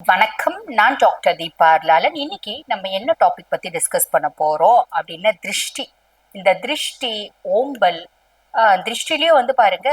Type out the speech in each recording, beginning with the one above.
வணக்கம். நான் டாக்டர் தீபா லாலன் இன்னைக்கு நம்ம என்ன டாபிக் பத்தி டிஸ்கஸ் பண்ண போறோம் அப்படின்னா திருஷ்டி. இந்த திருஷ்டி ஓம்பல் ஆஹ், திருஷ்டிலயும் வந்து பாருங்க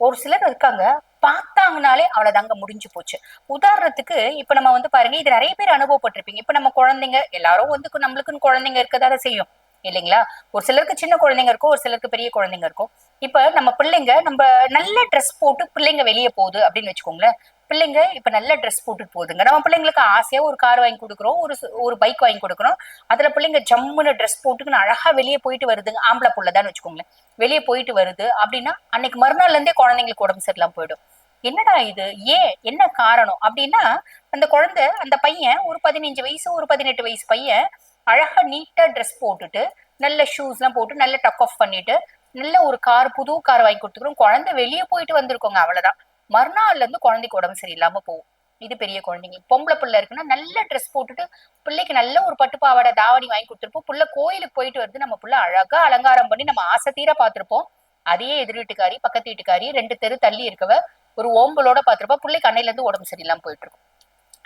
ஒரு சிலர் இருக்காங்க பார்த்தாங்கனாலே அவ்வளோதாங்க முடிஞ்சு போச்சு. உதாரணத்துக்கு இப்ப நம்ம வந்து பாருங்க இது நிறைய பேர் அனுபவப்பட்டிருப்பீங்க. இப்ப நம்ம குழந்தைங்க எல்லாரும் வந்து நம்மளுக்குன்னு குழந்தைங்க இருக்கதான செய்யும் இல்லைங்களா? ஒரு சிலருக்கு சின்ன குழந்தைங்க இருக்கும் ஒரு சிலருக்கு பெரிய குழந்தைங்க இருக்கும். இப்ப நம்ம பிள்ளைங்க நம்ம நல்ல ட்ரெஸ் போட்டு பிள்ளைங்க வெளியே போகுது அப்படின்னு வச்சுக்கோங்களேன். பிள்ளைங்க இப்ப நல்ல ட்ரெஸ் போட்டுட்டு போகுதுங்க. நம்ம பிள்ளைங்களுக்கு ஆசையா ஒரு கார் வாங்கி கொடுக்குறோம் ஒரு ஒரு பைக் வாங்கி கொடுக்குறோம். அதுல பிள்ளைங்க ஜம்முன்னு ட்ரெஸ் போட்டுக்குன்னு அழகா வெளியே போயிட்டு வருதுங்க ஆம்பளை புள்ளதான்னு வச்சுக்கோங்களேன். வெளியே போயிட்டு வருது அப்படின்னா அன்னைக்கு மறுநாள்ல இருந்தே குழந்தைங்களுக்கு உடம்பு சரியில்லாம போயிடும். என்னடா இது? ஏன்? என்ன காரணம்? அப்படின்னா அந்த குழந்தை அந்த பையன் ஒரு பதினஞ்சு வயசு ஒரு பதினெட்டு வயசு பையன் அழகா நீட்டா ட்ரெஸ் போட்டுட்டு நல்ல ஷூஸ் எல்லாம் போட்டு நல்ல டக் ஆஃப் பண்ணிட்டு நல்ல ஒரு கார் புது கார் வாங்கி கொடுத்துக்கிறோம். குழந்தை வெளியே போயிட்டு வந்திருக்கோங்க அவ்வளவுதான். மறுநாள்ல இருந்து குழந்தைக்கு உடம்பு சரியில்லாம போகும். இது பெரிய குழந்தைங்களுக்கு பொம்பளை பிள்ளை இருக்குன்னா நல்ல ட்ரெஸ் போட்டுட்டு பிள்ளைக்கு நல்ல ஒரு பட்டு பாவாடை தாவணி வாங்கி கொடுத்துருப்போம். புள்ள கோயிலுக்கு போயிட்டு வருது. நம்ம புள்ள அழகா அலங்காரம் பண்ணி நம்ம ஆசை தீர பார்த்திருப்போம். அதே எதிர் வீட்டுக்காரி பக்கத்து வீட்டுக்காரி ரெண்டு தெரு தள்ளி இருக்கவ ஒரு ஓம்பலோட பார்த்திருப்பா. பிள்ளை கண்ணையில இருந்து உடம்பு சரியில்லாம போயிட்டு இருக்கும்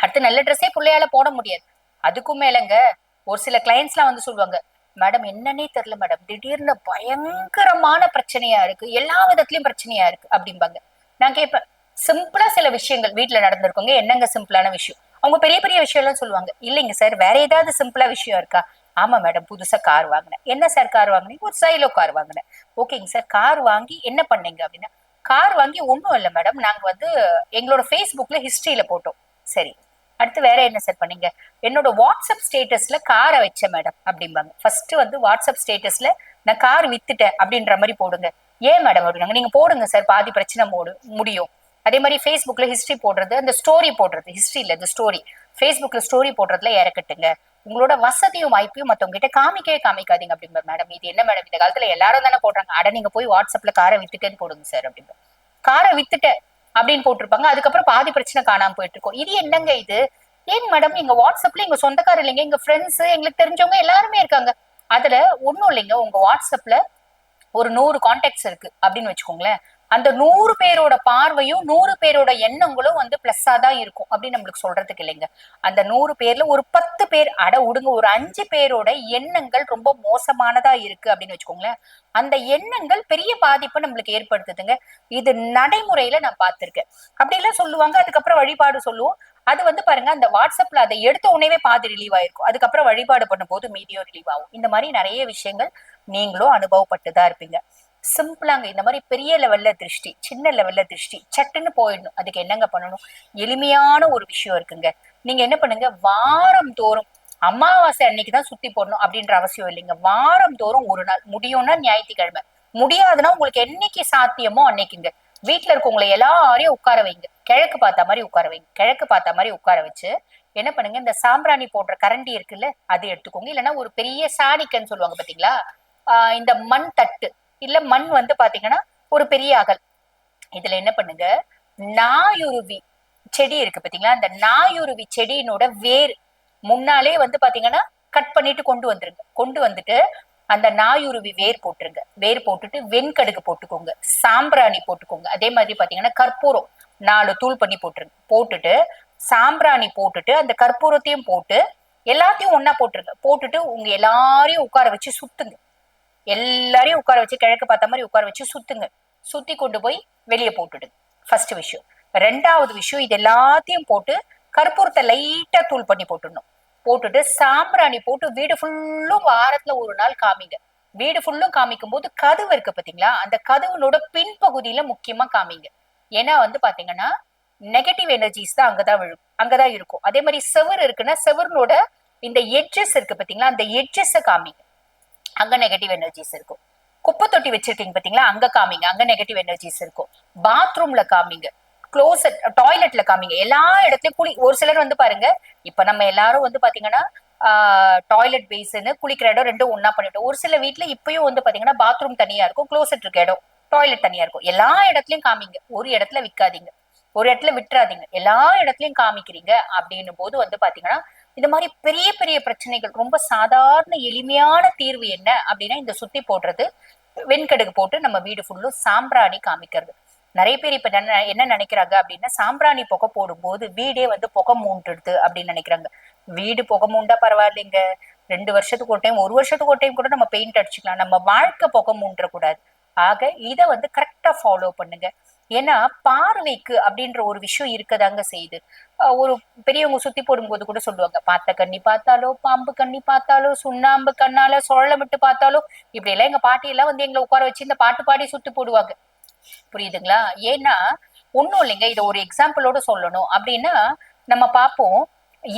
அடுத்து நல்ல ட்ரெஸ்ஸே பிள்ளையால போட முடியாது. அதுக்கும் மேலங்க ஒரு சில கிளைண்ட்ஸ்லாம் வந்து சொல்லுவாங்க மேடம் என்னன்னே தெரியல மேடம் திடீர்னு பயங்கரமான பிரச்சனையா இருக்கு. எல்லா விதத்துலயும் பிரச்சனையா இருக்கு. அப்படிம்பாங்க. நான் கேட்பேன் சிம்பிளா சில விஷயங்கள் வீட்டுல நடந்திருக்கோங்க. என்னங்க சிம்பிளான விஷயம்? அவங்க பெரிய பெரிய விஷயம் எல்லாம் சொல்லுவாங்க. இல்லைங்க சார் வேற ஏதாவது சிம்பிளா விஷயம் இருக்கா? ஆமா மேடம் புதுசா கார் வாங்கினேன். என்ன சார் கார் வாங்கினீங்க? ஒரு சைலோ கார் வாங்கினேன். ஓகேங்க சார் கார் வாங்கி என்ன பண்ணீங்க அப்படின்னா கார் வாங்கி ஒன்றும் இல்லை மேடம் நாங்க வந்து எங்களோட ஃபேஸ்புக்ல ஹிஸ்டரியில போட்டோம். சரி. அடுத்து வேற என்ன சார் பண்ணீங்க? என்னோட வாட்ஸ்அப் ஸ்டேட்டஸ்ல காரை வச்சேன் மேடம் அப்படிம்பாங்க. ஃபர்ஸ்ட் வந்து வாட்ஸ்அப் ஸ்டேட்டஸ்ல நான் கார் வித்துட்டேன் அப்படின்ற மாதிரி போடுங்க. ஏன் மேடம் அப்படின்னாங்க நீங்க போடுங்க சார் பாதி பிரச்சனை மூடு முடியும். அதே மாதிரி ஃபேஸ்புக்ல ஹிஸ்டரி போடுறது அந்த ஸ்டோரி போடுறது ஹிஸ்டரி இல்ல இந்த ஸ்டோரி ஃபேஸ்புக்ல ஸ்டோரி போடுறதுல இறக்கட்டுங்க உங்களோட வசதியும் வாய்ப்பையும் மத்தவங்க கிட்ட காமிக்கவே காமிக்காதீங்க அப்படிங்கிற மேடம் இது என்ன மேடம் இந்த காலத்துல எல்லாரும் தானே போடுறாங்க. அட நீங்க போய் வாட்ஸ்அப்ல காரை வித்துட்டேன்னு போடுங்க சார் அப்படிம்பார். காரை வித்துட்டேன் அப்படின்னு போட்டிருப்பாங்க. அதுக்கப்புறம் பாதி பிரச்சனை காணாம போயிட்டு இருக்கோம் இது என்னங்க இது? ஏன் மேடம் எங்க வாட்ஸ்அப்ல எங்க சொந்தக்காரர் இல்லைங்க எங்க ஃப்ரெண்ட்ஸ் எங்களுக்கு தெரிஞ்சவங்க எல்லாருமே இருக்காங்க. அதுல ஒண்ணும் இல்லைங்க. உங்க வாட்ஸ்அப்ல ஒரு நூறு கான்டாக்ட்ஸ் இருக்கு அப்படின்னு வச்சுக்கோங்களேன். அந்த நூறு பேரோட பார்வையும் நூறு பேரோட எண்ணங்களும் வந்து பிளஸ்ஸா தான் இருக்கும் அப்படின்னு நம்மளுக்கு சொல்றதுக்கு இல்லைங்க. அந்த நூறு பேர்ல ஒரு பத்து பேர் அட விடுங்க ஒரு அஞ்சு பேரோட எண்ணங்கள் ரொம்ப மோசமானதா இருக்கு அப்படின்னு வச்சுக்கோங்களேன். அந்த எண்ணங்கள் பெரிய பாதிப்பை நம்மளுக்கு ஏற்படுத்துதுங்க. இது நடைமுறையில நான் பார்த்திருக்கேன். அப்படியெல்லாம் சொல்லுவாங்க அதுக்கப்புறம் வழிபாடு சொல்லுவோம். அது வந்து பாருங்க அந்த வாட்ஸ்அப்ல அதை எடுத்த உடனே பாதி ரிலீவ் ஆயிருக்கும். அதுக்கப்புறம் வழிபாடு பண்ணும்போது மீதியோ ரிலீவ் ஆகும். இந்த மாதிரி நிறைய விஷயங்கள் நீங்களும் அனுபவப்பட்டு தான் இருப்பீங்க. சிம்பிளாங்க இந்த மாதிரி பெரிய லெவல்ல திருஷ்டி சின்ன லெவல்ல திருஷ்டி சட்டுன்னு போயிடணும். அதுக்கு என்னங்க பண்ணணும்? எளிமையான ஒரு விஷயம் இருக்குங்க. நீங்க என்ன பண்ணுங்க? வாரம் தோறும் அமாவாசை அன்னைக்கு தான் சுத்தி போடணும் அப்படின்ற அவசியம் இல்லைங்க. வாரம் தோறும் ஒரு நாள். முடியும்னா ஞாயிற்றுக்கிழமை. முடியாதுன்னா உங்களுக்கு என்னைக்கு சாத்தியமோ அன்னைக்குங்க. வீட்டுல இருக்கவங்களை எல்லாரையும் உட்கார வைங்க. கிழக்கு பார்த்த மாதிரி உட்கார வைங்க. கிழக்கு பார்த்த மாதிரி உட்கார வச்சு என்ன பண்ணுங்க? இந்த சாம்பிராணி போடுற கரண்டி இருக்குல்ல அது எடுத்துக்கோங்க. இல்லைன்னா ஒரு பெரிய சாணிக்கன்னு சொல்லுவாங்க பாத்தீங்களா? ஆஹ் இந்த மண் தட்டு. இல்ல மண் வந்து பாத்தீங்கன்னா ஒரு பெரிய அகல். இதுல என்ன பண்ணுங்க? நாயுருவி செடி இருக்கு பாத்தீங்களா? அந்த நாயுருவி செடியினோட வேர் முன்னாலே வந்து பாத்தீங்கன்னா கட் பண்ணிட்டு கொண்டு வந்துருங்க. கொண்டு வந்துட்டு அந்த நாயுருவி வேர் போட்டுருங்க. வேர் போட்டுட்டு வெண்கடுகு போட்டுக்கோங்க. சாம்பிராணி போட்டுக்கோங்க. அதே மாதிரி பாத்தீங்கன்னா கற்பூரம் நாலு தூள் பண்ணி போட்டுருங்க. போட்டுட்டு சாம்பிராணி போட்டுட்டு அந்த கற்பூரத்தையும் போட்டு எல்லாத்தையும் ஒன்னா போட்டுருங்க. போட்டுட்டு உங்க எல்லாரையும் உட்கார வச்சு சுத்துங்க. எல்லாரையும் உட்கார வச்சு கிழக்கு பார்த்த மாதிரி உட்கார வச்சு சுத்துங்க. சுத்தி கொண்டு போய் வெளியே போட்டுடுங்க ஃபர்ஸ்ட் விஷயம். ரெண்டாவது விஷயம் இது எல்லாத்தையும் போட்டு கற்பூரத்தை லைட்டா தூள் பண்ணி போட்டுடணும். போட்டுட்டு சாம்பிராணி போட்டு வீடு ஃபுல்லும் வாரத்துல ஒரு நாள் காமிங்க. வீடு ஃபுல்லும் காமிக்கும் போது கதவு இருக்கு பாத்தீங்களா? அந்த கதவுனோட பின்பகுதியில முக்கியமா காமிங்க. ஏன்னா வந்து பாத்தீங்கன்னா நெகட்டிவ் எனர்ஜிஸ் தான் அங்கதான் விழும். அங்கதான் இருக்கும். அதே மாதிரி செவர் இருக்குன்னா செவர்னோட இந்த எட்ஜஸ் இருக்கு பாத்தீங்களா? அந்த எட்ஜஸ காமிங்க. அங்க நெகட்டிவ் எனர்ஜிஸ் இருக்கும். குப்பை தொட்டி வச்சிருக்கீங்க பாத்தீங்களா? அங்க காமிங்க அங்க நெகட்டிவ் எனர்ஜிஸ் இருக்கும். பாத்ரூம்ல காமிங்க க்ளோசட் டாய்லெட்ல காமிங்க எல்லா இடத்துலயும் குளி ஒரு சிலர் வந்து பாருங்க இப்ப நம்ம எல்லாரும் வந்து பாத்தீங்கன்னா டாய்லெட் பேஸ்னு குளிக்கிற இடம் ரெண்டும் ஒன்னா பண்ணிட்டோம். ஒரு சில வீட்ல இப்பயும் வந்து பாத்தீங்கன்னா பாத்ரூம் தனியா இருக்கும் க்ளோசட் இருக்க இடம் டாய்லெட் தனியா இருக்கும். எல்லா இடத்துலயும் காமிங்க ஒரு இடத்துல விக்காதீங்க. ஒரு இடத்துல விட்டுறாதீங்க. எல்லா இடத்துலயும் காமிக்கிறீங்க அப்படின்னும் போது வந்து பாத்தீங்கன்னா இந்த மாதிரி பெரிய பெரிய பிரச்சனைகள் ரொம்ப சாதாரண எளிமையான தீர்வு என்ன அப்படின்னா இந்த சுத்தி போடுறது வெண்கடுகு போட்டு நம்ம வீடு ஃபுல்லும் சாம்பிராணி காமிக்கிறது. நிறைய பேர் இப்ப என்ன என்ன நினைக்கிறாங்க அப்படின்னா சாம்பிராணி புகை போடும்போது வீடே வந்து புகை மூண்டுடுது அப்படின்னு நினைக்கிறாங்க. வீடு புகை மூண்டா பரவாயில்லைங்க. ரெண்டு வருஷத்துக்கு ஒரு டைம் ஒரு வருஷத்துக்கு ஒரு டைம் கூட நம்ம பெயிண்ட் அடிச்சுக்கலாம். நம்ம வாழ்க்கை புகை மூன்றக்கூடாது ஆக இதை வந்து கரெக்டா ஃபாலோ பண்ணுங்க. ஏன்னா பார்வைக்கு அப்படின்ற ஒரு விஷயம் இருக்கதாங்க செய்யுது. ஒரு பெரியவங்க சுத்தி போடும்போது கூட சொல்லுவாங்க பார்த்த கண்ணி பார்த்தாலோ பாம்பு கண்ணி பார்த்தாலோ சுண்ணாம்பு கண்ணால சுழலமிட்டு பார்த்தாலோ இப்படி எல்லாம் எங்க பாட்டி எல்லாம் வந்து எங்களை உட்கார வச்சு இந்த பாட்டு பாடி சுத்தி போடுவாங்க. புரியுதுங்களா? ஏன்னா ஒண்ணும் இல்லைங்க இதை ஒரு எக்ஸாம்பிளோட சொல்லணும். அப்படின்னா நம்ம பார்ப்போம்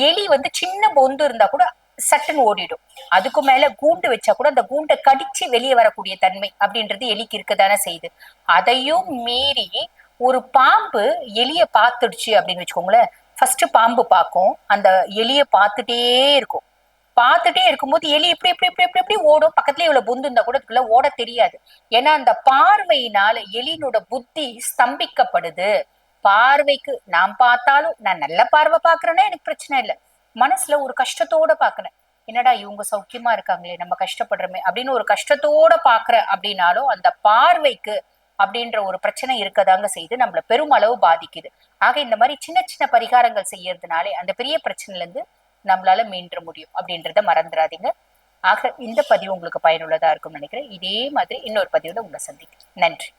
எலி வந்து சின்ன பொந்து இருந்தா கூட சட்டுன்னு ஓடிடும். அதுக்கு மேல கூண்டு வச்சா கூட அந்த கூண்டை கடிச்சு வெளியே வரக்கூடிய தன்மை அப்படின்றது எலிக்கு இருக்கதானே செய்யுது. அதையும் மீறி ஒரு பாம்பு எலிய பார்த்துடுச்சு அப்படின்னு வச்சுக்கோங்களேன். ஃபர்ஸ்ட் பாம்பு பார்க்கும். அந்த எலிய பார்த்துட்டே இருக்கும். பார்த்துட்டே இருக்கும்போது எலி இப்படி இப்படி இப்படி இப்படி இப்படி ஓடும். பக்கத்துல இவ்வளவு பொந்து இருந்தா கூட அதுக்குள்ள ஓட தெரியாது. ஏன்னா அந்த பார்வையினால எலியினோட புத்தி ஸ்தம்பிக்கப்படுது. பார்வைக்கு நான் பார்த்தாலும் நான் நல்ல பார்வை பாக்குறேன்னா எனக்கு பிரச்சனை இல்லை. மனசுல ஒரு கஷ்டத்தோட பாக்குறேன். என்னடா இவங்க சௌக்கியமா இருக்காங்களே நம்ம கஷ்டப்படுறோமே அப்படின்னு ஒரு கஷ்டத்தோட பாக்குற அப்படின்னாலும் அந்த பார்வைக்கு அப்படின்ற ஒரு பிரச்சனை இருக்கதாங்க செய்து நம்மள பெருமளவு பாதிக்குது. ஆக இந்த மாதிரி சின்ன சின்ன பரிகாரங்கள் செய்யறதுனாலே அந்த பெரிய பிரச்சனைல இருந்து நம்மளால மீண்ட முடியும் அப்படின்றத மறந்துடாதீங்க. ஆக இந்த பதிவு உங்களுக்கு பயனுள்ளதா இருக்கும்னு நினைக்கிறேன். இதே மாதிரி இன்னொரு பதிவுல உங்களை சந்திக்கிறேன். நன்றி.